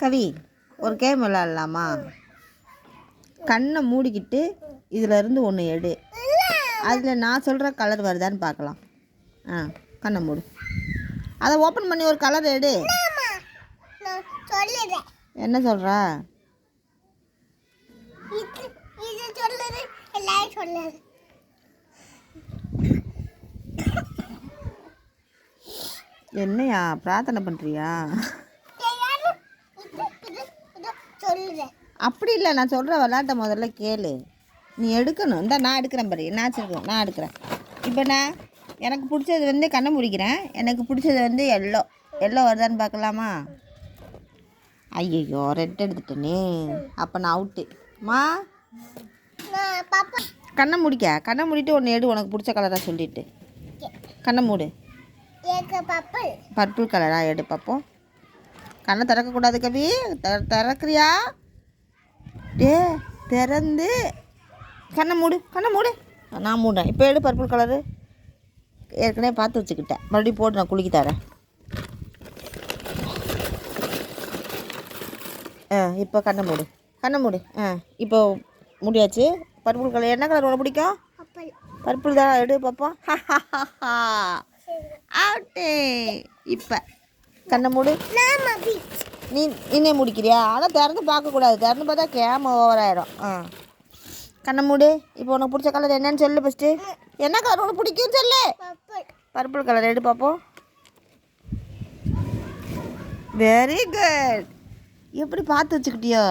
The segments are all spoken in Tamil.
கவி ஒரு கேம் விளாட்லாமா கண்ணை மூடிக்கிட்டு இதில் இருந்து ஒன்று எடு. அதில் நான் சொல்கிற கலர் வருதான்னு பார்க்கலாம். ஆ கண்ணை மூடு. அதை ஓப்பன் பண்ணி ஒரு கலர் எடு. என்ன சொல்கிறா என்னையா பிரார்த்தனை பண்ணுறியா சொல்லுறேன் அப்படி இல்லை நான் சொல்கிற விளாட்டை முதல்ல கேளு. நீ எடுக்கணும். இந்த நான் எடுக்கிறேன் பாரு. நான் வச்சுருக்கேன் நான் எடுக்கிறேன். இப்போ நான் எனக்கு பிடிச்சது வந்து கண்ணை முடிக்கிறேன். எனக்கு பிடிச்சது வந்து எல்லோ. எல்லோ வருதான்னு பார்க்கலாமா? ஐயையோ ரெட் எடுத்துட்டேனே. அப்போ நான் அவுட்டு மா? நான் பாப்பா. கண்ணை முடிக்க. கண்ணை மூடிட்டு ஒன்று எடு. உனக்கு பிடிச்ச கலராக சொல்லிட்டு. கண்ணை மூடு. பர்பிள். கலராக எடு பார்ப்போம் கண்ணை திறக்கக்கூடாது கவி. திறக்கிறியா? டே திறந்து. கண்ணை மூடு கண்ணை மூடு. நான் மூடுறேன். இப்போ எடு பர்பிள் கலரு ஏற்கனவே பார்த்து வச்சுக்கிட்டேன். மறுபடியும் போட்டு நான் குளிக்க தரேன். ஆ இப்போ கண்ணை மூடு. கண்ணை மூடு. ஆ இப்போ முடியாச்சு. பர்பிள் கலர் என்ன கலர் உனக்கு பிடிக்கும்? பர்பிள் தான். எடு பார்ப்போம் அவுட்டே இப்போ. கண்ணை மூடு. நீ நீனே முடிக்கிறியா? ஆனால் திறந்து பார்க்கக்கூடாது. திறந்து பார்த்தா கேம ஓவர் ஆயிரும் ஆ. கண்ணை மூடு. இப்போ உனக்கு பிடிச்ச கலர் என்னன்னு சொல்லு ஃபஸ்ட்டு என்ன கலர் உனக்கு பிடிக்கும் சொல்லு. பர்பிள் கலர் எடு பார்ப்போம். வெரி குட் எப்படி பார்த்து வச்சுக்கிட்டியோ?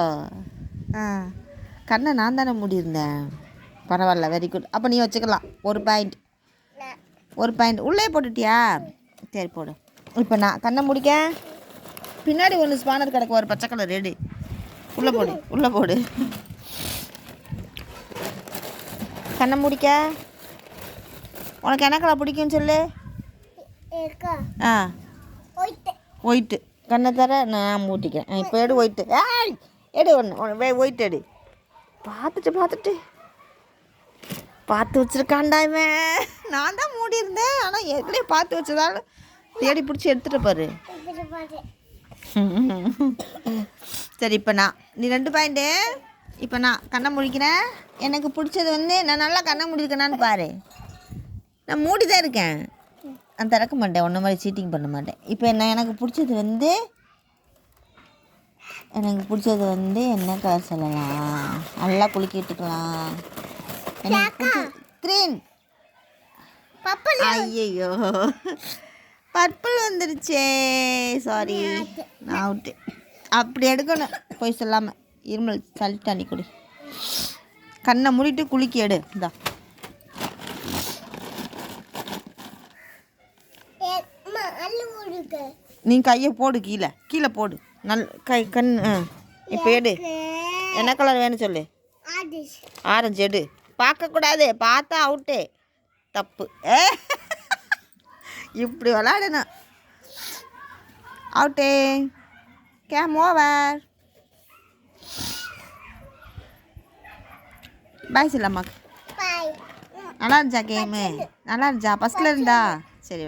ஆ. கண்ணை நான் தானே மூடியிருந்தேன். பரவாயில்ல வெரி குட் அப்போ நீ வச்சுக்கலாம். ஒரு பாயிண்ட் ஒரு பாயிண்ட் உள்ளே போட்டுட்டியா? சரி போடு. இப்போ நான் கண்ணை முடிக்க. பின்னாடி ஒன்று ஸ்பானர் கிடக்கு ஒரு பச்சை கலர் ரெடி உள்ளே போடு உள்ளே போடு. கண்ணை முடிக்க. உனக்கு என்ன கலர் பிடிக்கும்னு சொல்லு? ஆ. ஒயிட் ஒயிட்டு கண்ணை தர நான் மூட்டிக்கிறேன். இப்போ எடு ஒயிட்டு ஏய் எடு ஒன்று வே ஒயிட் எடு. பார்த்துட்டு பார்த்துட்டு. பார்த்து வச்சிருக்கான்டா இவன். நான் தான் மூடி இருந்தேன் ஆனால் ஏற்கனவே பார்த்து வச்சதால தேடி பிடிச்சி எடுத்துட்டு பாரு. சரி இப்போ நான் நீ ரெண்டு பாயிண்ட்டு இப்போ நான் கண்ணை முழிக்கிறேன் எனக்கு பிடிச்சது வந்து நான் நல்லா கண்ணை முடிக்கணான்னு பாரு. நான் மூடி தான் இருக்கேன். நான் திறக்க மாட்டேன். ஒன்றை மாதிரி சீட்டிங் பண்ண மாட்டேன். இப்போ என்ன எனக்கு பிடிச்சது வந்து எனக்கு பிடிச்சது வந்து என்ன கலர் சொல்லலாம்? நல்லா குலுக்கிட்டுக்கலாம் எனக்கு க்ரீன் ஐயையோ. பர்பிள் வந்துருச்சே. சாரி நான் அவுட்டு அப்படி எடுக்கணும். போய் சொல்லாமல் இருமல் சளி தண்ணி குடி. கண்ணை மூடிட்டு குலுக்கி எடு. இந்தா. நீ கையை போடு கீழே. கீழே போடு. நல் கை கண் இப்போ எடு. என்ன கலர் வேணும் சொல்லு? ஆரஞ்சு. எடு. பார்க்கக்கூடாது. பார்த்தா அவுட்டே தப்பு. ஏ. இப்படி விளாடணும். அவுட்டே கேம் ஓவர் பாய் சொல்லம்மாக்கு நல்லா இருந்துச்சா கேமு நல்லா இருந்துச்சா? ஃபஸ்ட்டில் இருந்தா? சரி